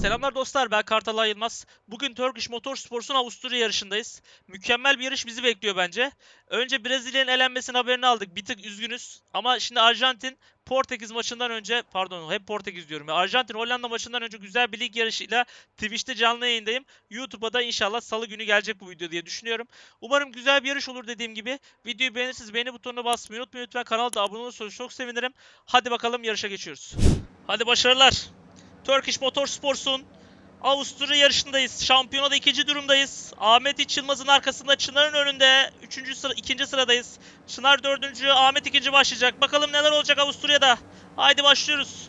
Selamlar dostlar ben Kartal Yılmaz. Bugün Turkish Motorsports'un Avusturya yarışındayız. Mükemmel bir yarış bizi bekliyor bence. Önce Brezilya'nın elenmesinin haberini aldık. Bir tık üzgünüz. Ama şimdi Arjantin Portekiz maçından önce pardon hep Portekiz diyorum. Arjantin Hollanda maçından önce güzel bir lig yarışıyla Twitch'te canlı yayındayım. YouTube'a da inşallah salı günü gelecek bu video diye düşünüyorum. Umarım güzel bir yarış olur dediğim gibi. Videoyu beğenirseniz beğeni butonuna basmayı unutmayın lütfen. Kanala da abone olursanız çok sevinirim. Hadi bakalım yarışa geçiyoruz. Hadi başarılar. Turkish Motorsports'un Avusturya yarışındayız. Şampiyonada ikinci durumdayız. Ahmet İç Yılmaz'ın arkasında Çınar'ın önünde. Üçüncü sıra, ikinci sıradayız. Çınar dördüncü, Ahmet ikinci başlayacak. Bakalım neler olacak Avusturya'da. Haydi başlıyoruz.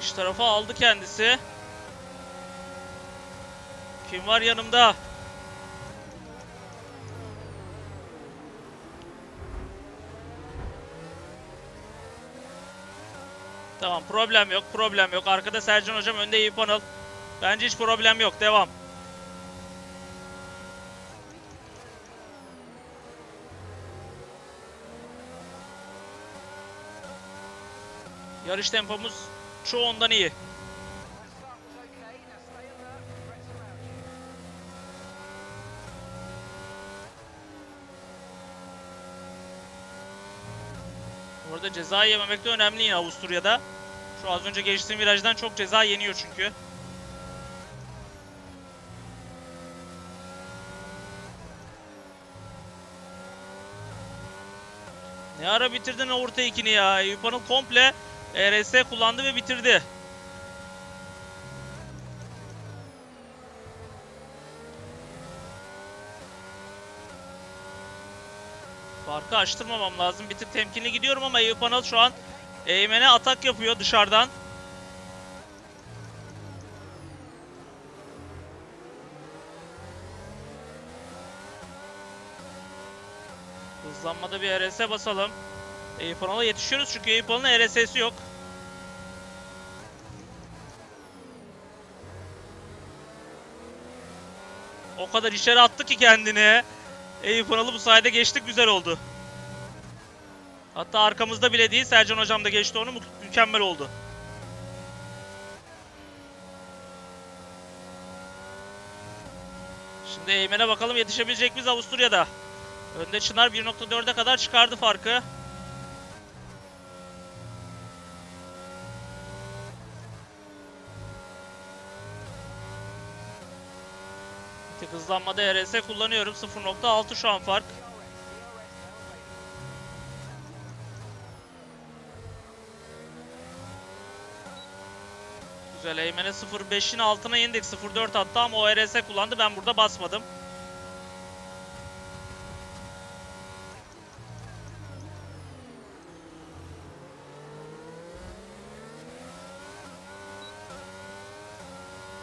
İş tarafa aldı kendisi. Kim var yanımda? Tamam problem yok problem yok. Arkada Sercan hocam önde iyi panel. Bence hiç problem yok. Devam. Yarış tempomuz çoğundan iyi. Burada ceza yememek de önemli yine Avusturya'da. Şu az önce geçtiğim virajdan çok ceza yeniyor çünkü. Ne ara bitirdin orta ikini ya? Yupan'ın komple ERS kullandı ve bitirdi. Farkı açtırmamam lazım. Bir tık temkinli gidiyorum ama Eyüp Anıl şu an Eymen'e atak yapıyor dışarıdan. Hızlanmada bir RS basalım. Anıl'a yetişiyoruz çünkü Eyüp Anıl'ın RS'si yok. O kadar içeri attı ki kendini. Anıl'ı bu sayede geçtik güzel oldu. Hatta arkamızda bile değil Sercan hocam da geçti onu mü- mükemmel oldu. Şimdi Eymen'e bakalım yetişebilecek miyiz Avusturya'da. Önde Çınar 1.4'e kadar çıkardı farkı. Hızlanmada RS kullanıyorum. 0.6 şu an fark. Güzel Eymen'e 0.5'in altına indik. 0.4 attı ama o RS kullandı. Ben burada basmadım.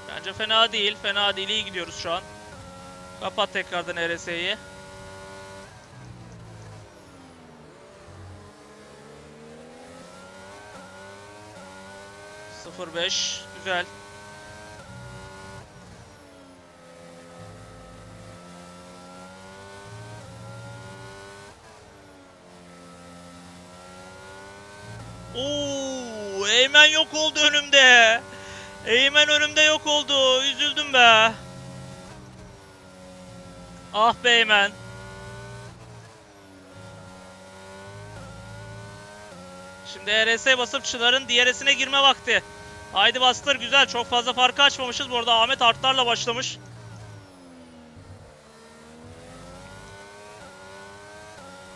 Bence fena değil. Fena değil. İyi gidiyoruz şu an. Kapat tekrardan RS'yi. Sıfır beş. Güzel. Oo, Eymen yok oldu önümde. Eymen önümde yok oldu. Üzüldüm be. Ah be Eymen. Şimdi ERS basıp Çınar'ın DRS'ine girme vakti. Haydi bastır güzel. Çok fazla farkı açmamışız. Bu arada Ahmet artlarla başlamış.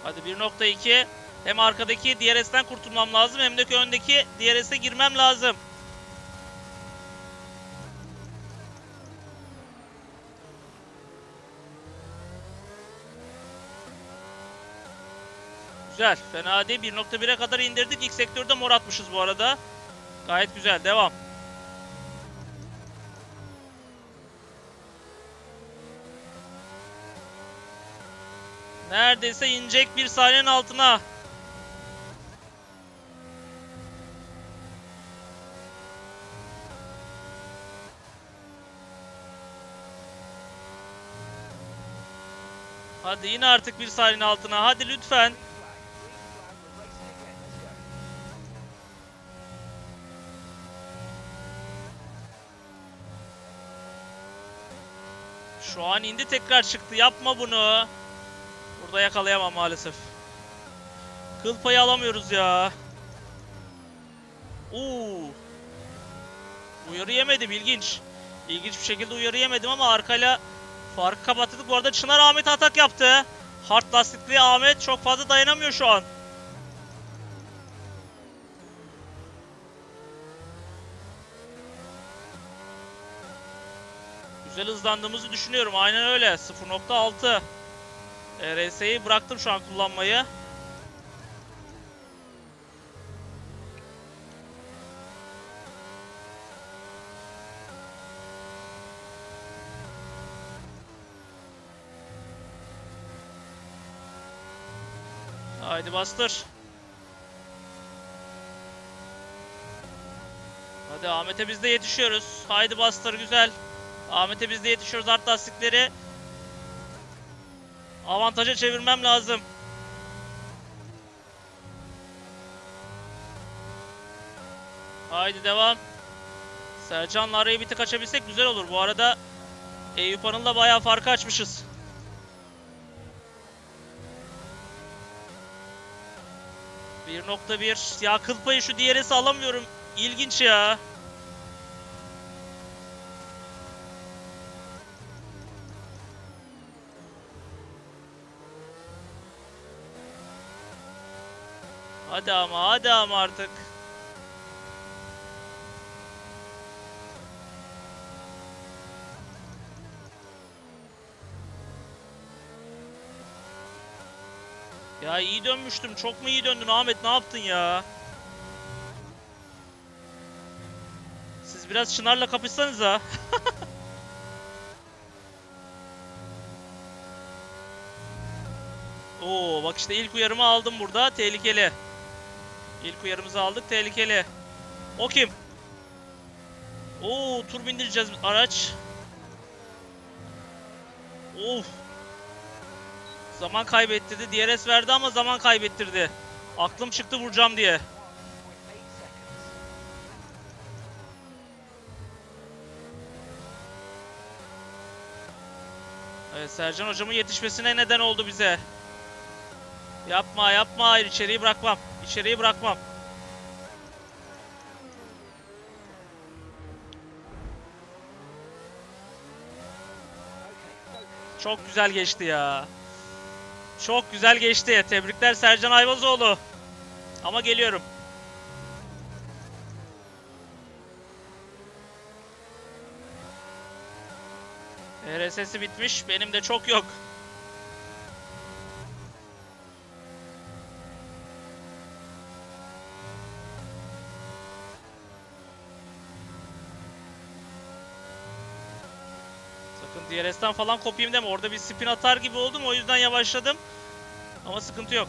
Hadi 1.2. Hem arkadaki DRS'den kurtulmam lazım hem de öndeki DRS'e girmem lazım. Güzel. Fena değil. 1.1'e kadar indirdik. İlk sektörde mor atmışız bu arada. Gayet güzel. Devam. Neredeyse inecek bir saniyenin altına. Hadi yine artık bir saniyenin altına. Hadi lütfen. Şu an indi tekrar çıktı. Yapma bunu. Burada yakalayamam maalesef. Kıl payı alamıyoruz ya. Oo. Uyarı yemedim ilginç. İlginç bir şekilde uyarı yemedim ama arkayla farkı kapattık. Bu arada Çınar Ahmet atak yaptı. Hard lastikli Ahmet çok fazla dayanamıyor şu an. Güzel hızlandığımızı düşünüyorum. Aynen öyle. 0.6. RS'yi bıraktım şu an kullanmayı. Haydi bastır. Hadi Ahmet'e biz de yetişiyoruz. Haydi bastır güzel. Ahmet'e biz de yetişiyoruz art lastikleri. Avantaja çevirmem lazım. Haydi devam. Sercan'la arayı bir tık açabilsek güzel olur. Bu arada Eyüp Anıl'la bayağı farkı açmışız. Bir nokta bir. Ya kıl payı şu DRS'i alamıyorum. İlginç ya. Hadi ama hadi ama artık. Ya iyi dönmüştüm. Çok mu iyi döndün Ahmet? Ne yaptın ya? Siz biraz Çınar'la kapışsanıza. Oo bak işte ilk uyarımı aldım burada. Tehlikeli. İlk uyarımızı aldık. Tehlikeli. O kim? Oo tur bindireceğiz araç. Of. Zaman kaybettirdi. DRS verdi ama zaman kaybettirdi. Aklım çıktı vuracağım diye. Evet Sercan hocamın yetişmesine neden oldu bize. Yapma yapma hayır içeriği bırakmam. İçeriği bırakmam. Çok güzel geçti ya. Çok güzel geçti. Tebrikler Sercan Ayvazoğlu. Ama geliyorum. RSS'i bitmiş. Benim de çok yok. Sakın DRS'ten falan kopayım deme. Orada bir spin atar gibi oldum. O yüzden yavaşladım. Ama sıkıntı yok.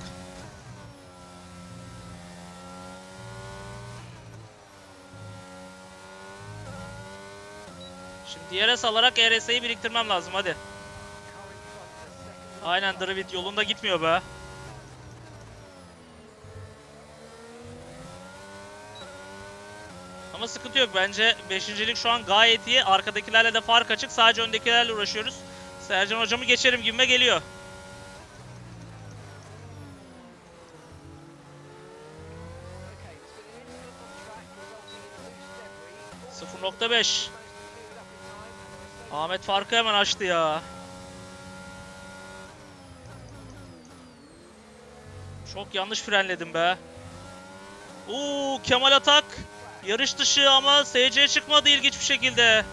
Şimdi DRS alarak ERS'yi biriktirmem lazım hadi. Aynen Dravid yolunda gitmiyor be. Ama sıkıntı yok bence. Beşincilik şu an gayet iyi. Arkadakilerle de fark açık. Sadece öndekilerle uğraşıyoruz. Sercan hocamı geçerim gibime geliyor. ...0.5. Ahmet farkı hemen açtı ya. Çok yanlış frenledim be. Oo Kemal Atak. Yarış dışı ama SC çıkmadı ilginç bir şekilde.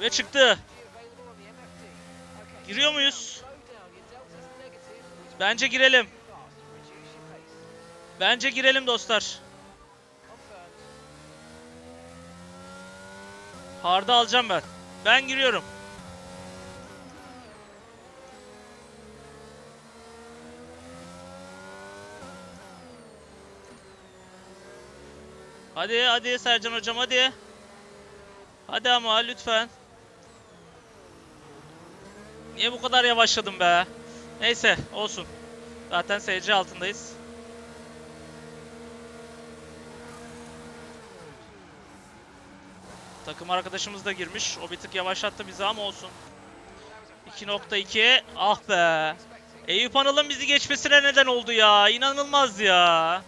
Ve çıktı. Giriyor muyuz? Bence girelim. Bence girelim dostlar. Hard'ı alacağım ben. Ben giriyorum. Hadi hadi Sercan hocam hadi. Hadi ama lütfen. Niye bu kadar yavaşladım be? Neyse olsun. Zaten SC altındayız. Takım arkadaşımız da girmiş. O bir tık yavaşlattı bizi ama olsun. 2.2 ah be. Eyüp Anıl'ın bizi geçmesine neden oldu ya. İnanılmaz ya.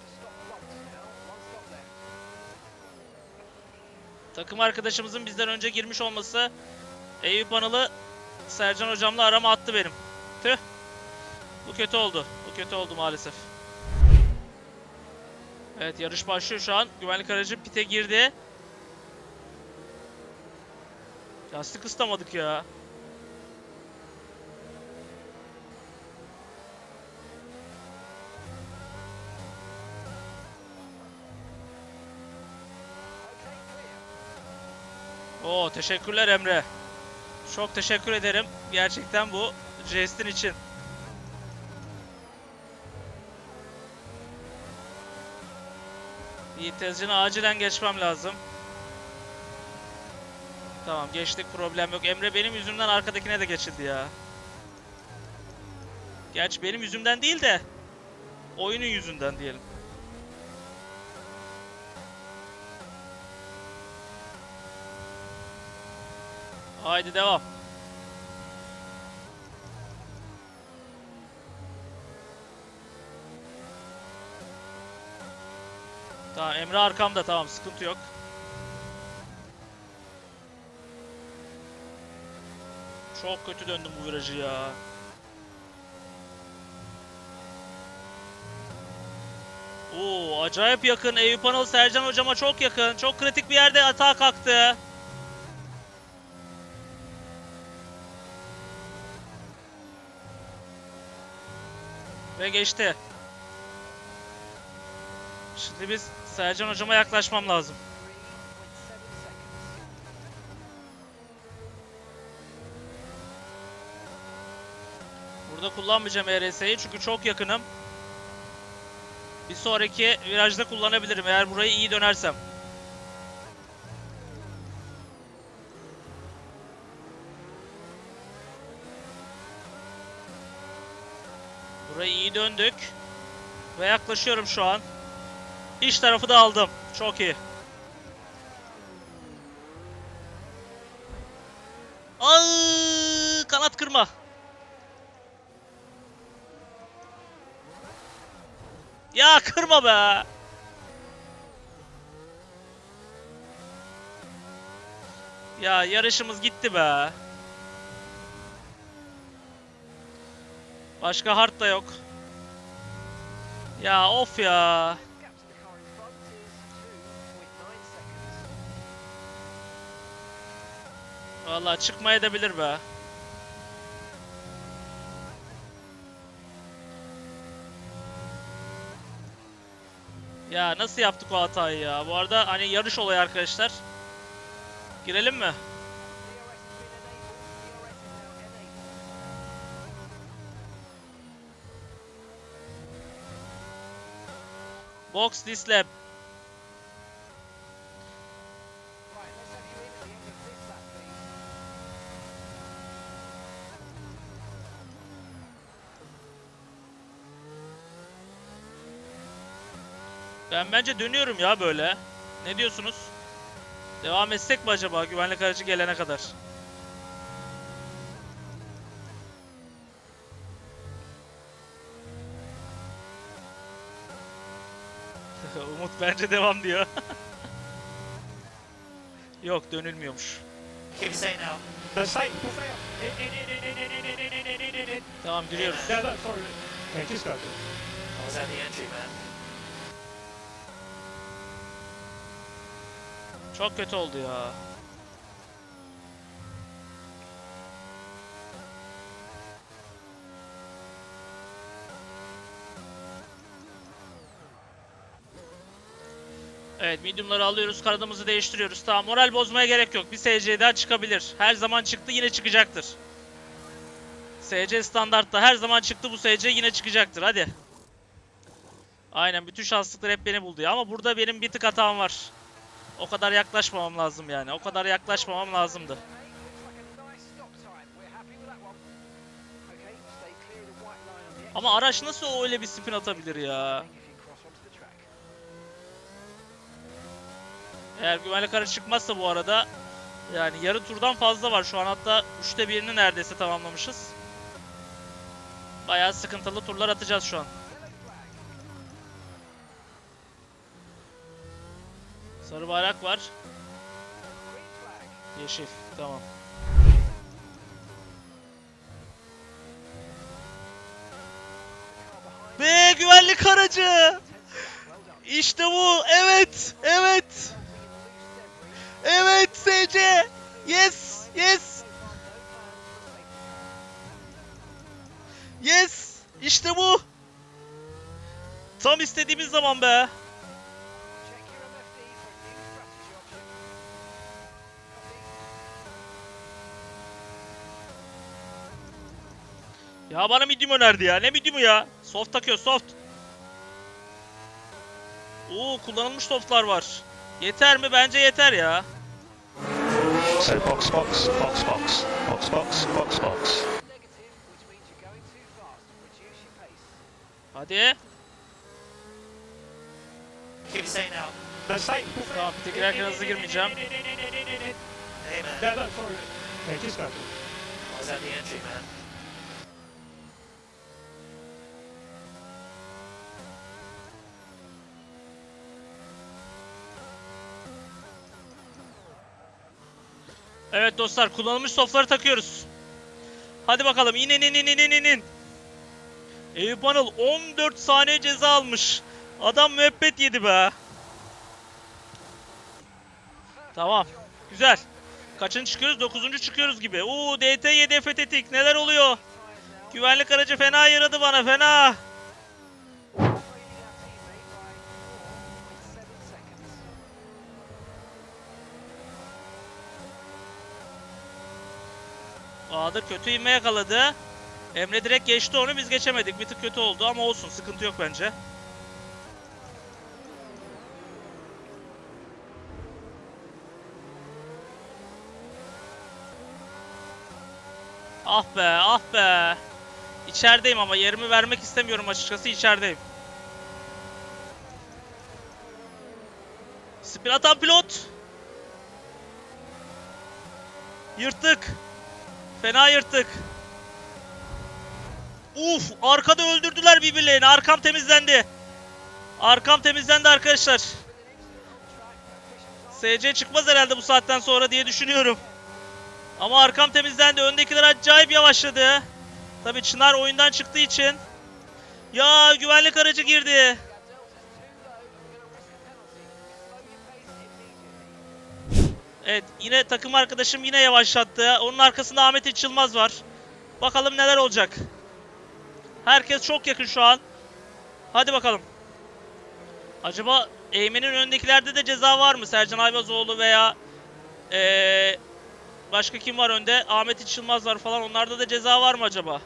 Takım arkadaşımızın bizden önce girmiş olması Eyüp Anıl'ı Sercan hocamla arama attı benim. Tüh. Bu kötü oldu. Bu kötü oldu maalesef. Evet yarış başlıyor şu an. Güvenlik aracı pite girdi. Lastik ıslamadık ya. Oo teşekkürler Emre. Çok teşekkür ederim. Gerçekten bu jestin için. Yiğit Tezcan'ı acilen geçmem lazım. Tamam geçtik problem yok. Emre benim yüzümden arkadakine de geçildi ya. Gerçi benim yüzümden değil de oyunun yüzünden diyelim. Haydi devam. Tamam Emre arkamda tamam sıkıntı yok. Çok kötü döndüm bu virajı ya. Oo acayip yakın. Eyüp Anıl Sercan hocama çok yakın. Çok kritik bir yerde atağa kalktı. Ve geçti. Şimdi biz Sercan hocama yaklaşmam lazım. Burada kullanmayacağım ERS'yi çünkü çok yakınım. Bir sonraki virajda kullanabilirim eğer burayı iyi dönersem. Burayı iyi döndük. Ve yaklaşıyorum şu an. İç tarafı da aldım. Çok iyi. Aa, kanat kırma. Ya kırma be. Ya yarışımız gitti be. Başka hard da yok. Ya of ya. Gap to the car in front is 2.9 seconds. Vallahi çıkmaya da bilir be. Ya nasıl yaptık o hatayı ya? Bu arada hani yarış olayı arkadaşlar. Girelim mi? DRS has been enabled. DRS is now enabled. Box this lap. Right, let's have you in at the end of this lap, please. Ben bence dönüyorum ya böyle. Ne diyorsunuz? Devam etsek mi acaba güvenlik aracı gelene kadar? bence devam diyor. Yok dönülmüyormuş. Can it now? The site. Tamam giriyoruz. Yeah, that's sorry. Yeah, just go. Entry, man. Çok kötü oldu ya. Evet medium'ları alıyoruz. Kanadımızı değiştiriyoruz. Tamam moral bozmaya gerek yok. Bir SC daha çıkabilir. Her zaman çıktı yine çıkacaktır. SC standartta her zaman çıktı bu SC yine çıkacaktır. Hadi. Aynen bütün şanslıklar hep beni buldu ya. Ama burada benim bir tık hatam var. O kadar yaklaşmamam lazım yani. O kadar yaklaşmamam lazımdı. Ama araç nasıl öyle bir spin atabilir ya? Eğer güvenlik aracı çıkmazsa bu arada yani yarı turdan fazla var şu an hatta üçte birini neredeyse tamamlamışız. Bayağı sıkıntılı turlar atacağız şu an. Sarı bayrak var. Yeşil. Tamam. Ve güvenlik aracı. İşte bu. Evet. Evet. Evet SC. Yes. Yes. Yes. İşte bu. Tam istediğimiz zaman be. Ya bana medium önerdi ya. Ne medium'u ya? Soft takıyor soft. Oo kullanılmış softlar var. Yeter mi? Bence yeter ya. So box, box, box, box, box, box, box, box. Hadi. Keep it say now. No, stay. Tamam bir tek girerken hızlı girmeyeceğim. Hey man. No, no, sorry. Okay, just go. I was at the entry, man. Evet dostlar kullanılmış softları takıyoruz. Hadi bakalım inin inin inin inin inin. Eyüp Anıl 14 saniye ceza almış. Adam müebbet yedi be. Tamam. Güzel. Kaçıncı çıkıyoruz? 9. çıkıyoruz gibi. Oo DT7 Efe tetik. Neler oluyor? Güvenlik aracı fena yaradı bana fena. Bahadır kötü inme yakaladı. Emre direkt geçti onu biz geçemedik. Bir tık kötü oldu ama olsun sıkıntı yok bence. Ah be ah be. İçerideyim ama yerimi vermek istemiyorum açıkçası içerideyim. Spin atan pilot. Yırttık. Fena yırttık. Uf, arkada öldürdüler birbirlerini. Arkam temizlendi. Arkam temizlendi arkadaşlar. SC çıkmaz herhalde bu saatten sonra diye düşünüyorum. Ama arkam temizlendi. Öndekiler acayip yavaşladı. Tabii Çınar oyundan çıktığı için. Ya güvenlik aracı girdi. Evet yine takım arkadaşım yine yavaşlattı. Onun arkasında Ahmet İçilmaz var. Bakalım neler olacak. Herkes çok yakın şu an. Hadi bakalım. Acaba Eymen'in öndekilerde de ceza var mı? Sercan Ayvazoğlu veya ee, başka kim var önde? Ahmet İçilmaz var falan. Onlarda da ceza var mı acaba?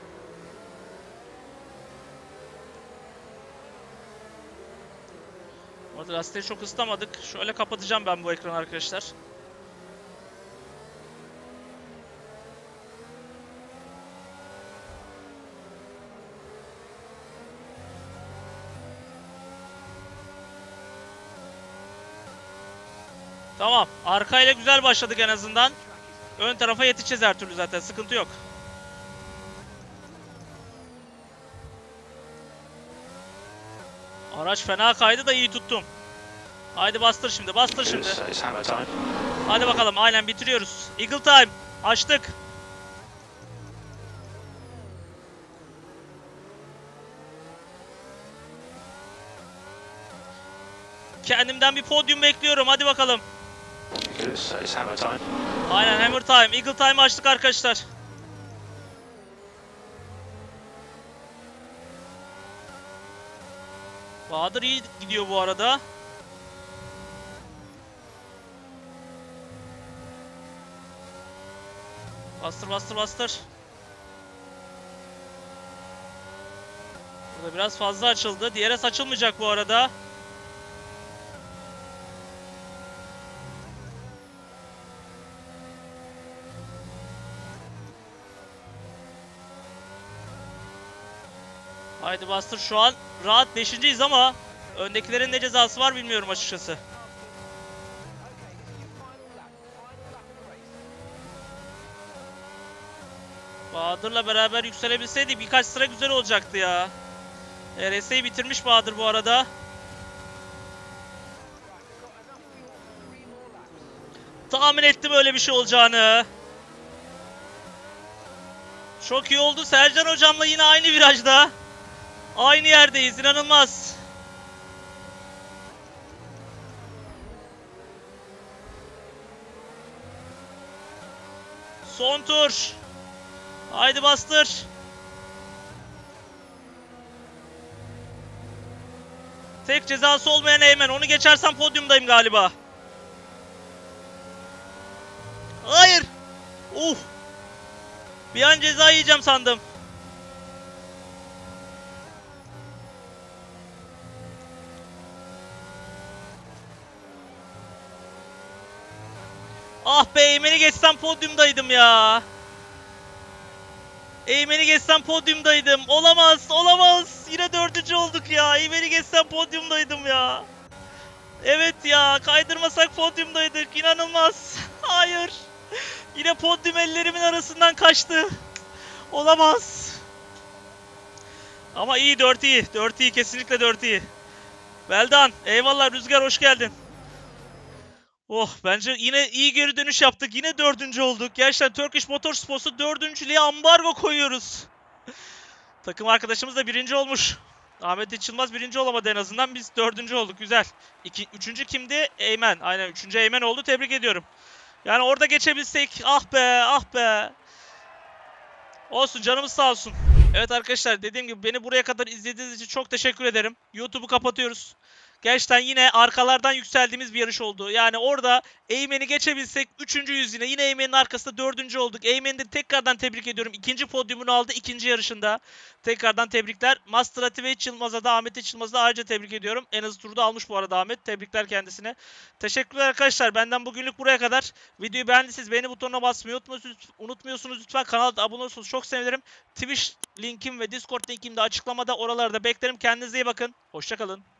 Orada lastiği çok ıslamadık. Şöyle kapatacağım ben bu ekranı arkadaşlar. Tamam. Arkayla güzel başladık en azından. Ön tarafa yetişeceğiz her türlü zaten. Sıkıntı yok. Araç fena kaydı da iyi tuttum. Haydi bastır şimdi. Bastır şimdi. Hadi bakalım. Aynen bitiriyoruz. Eagle time. Açtık. Kendimden bir podyum bekliyorum. Hadi bakalım. It's, it's time. Aynen hammer time. Eagle time açtık arkadaşlar. Bahadır iyi gidiyor bu arada. Bastır bastır bastır. Burada biraz fazla açıldı. Diğeri açılmayacak bu arada. Haydi bastır şu an rahat 5.yiz ama öndekilerin ne cezası var bilmiyorum açıkçası. Bahadır'la beraber yükselebilseydi birkaç sıra güzel olacaktı ya. RS'yi bitirmiş Bahadır bu arada. Tahmin ettim öyle bir şey olacağını. Çok iyi oldu. Sercan hocamla yine aynı virajda. Aynı yerdeyiz. inanılmaz. Son tur. Haydi bastır. Tek cezası olmayan Eymen. Onu geçersem podyumdayım galiba. Hayır. Uh. Bir an ceza yiyeceğim sandım. Be Eymen'i geçsem podyumdaydım ya. Eymen'i geçsem podyumdaydım. Olamaz, olamaz. Yine dördüncü olduk ya. Eymen'i geçsem podyumdaydım ya. Evet ya, kaydırmasak podyumdaydık. İnanılmaz. Hayır. Yine podyum ellerimin arasından kaçtı. Olamaz. Ama iyi 4 iyi. 4 iyi kesinlikle 4 iyi. Beldan eyvallah Rüzgar hoş geldin. Oh bence yine iyi geri dönüş yaptık. Yine dördüncü olduk. Gerçekten Turkish Motorsports'u dördüncülüğe ambargo koyuyoruz. Takım arkadaşımız da birinci olmuş. Ahmet Içilmaz birinci olamadı en azından. Biz dördüncü olduk. Güzel. İki, üçüncü kimdi? Eymen. Aynen üçüncü Eymen oldu. Tebrik ediyorum. Yani orada geçebilsek. Ah be ah be. Olsun canımız sağ olsun. Evet arkadaşlar dediğim gibi beni buraya kadar izlediğiniz için çok teşekkür ederim. YouTube'u kapatıyoruz. Gerçekten yine arkalardan yükseldiğimiz bir yarış oldu. Yani orada Eymen'i geçebilsek 3. yüz yine. Eymen'in arkasında 4. olduk. Eymen'i de tekrardan tebrik ediyorum. İkinci podyumunu aldı ikinci yarışında. Tekrardan tebrikler. Maserati ve Yılmaz'a da Ahmet Yılmaz'a da ayrıca tebrik ediyorum. En hızlı turda almış bu arada Ahmet. Tebrikler kendisine. Teşekkürler arkadaşlar. Benden bugünlük buraya kadar. Videoyu beğendiyseniz beğeni butonuna basmayı unutmuyorsunuz. unutmuyorsunuz. Lütfen kanala abone olursanız çok sevinirim. Twitch linkim ve Discord linkim de açıklamada. Oralarda beklerim. Kendinize iyi bakın. Hoşçakalın.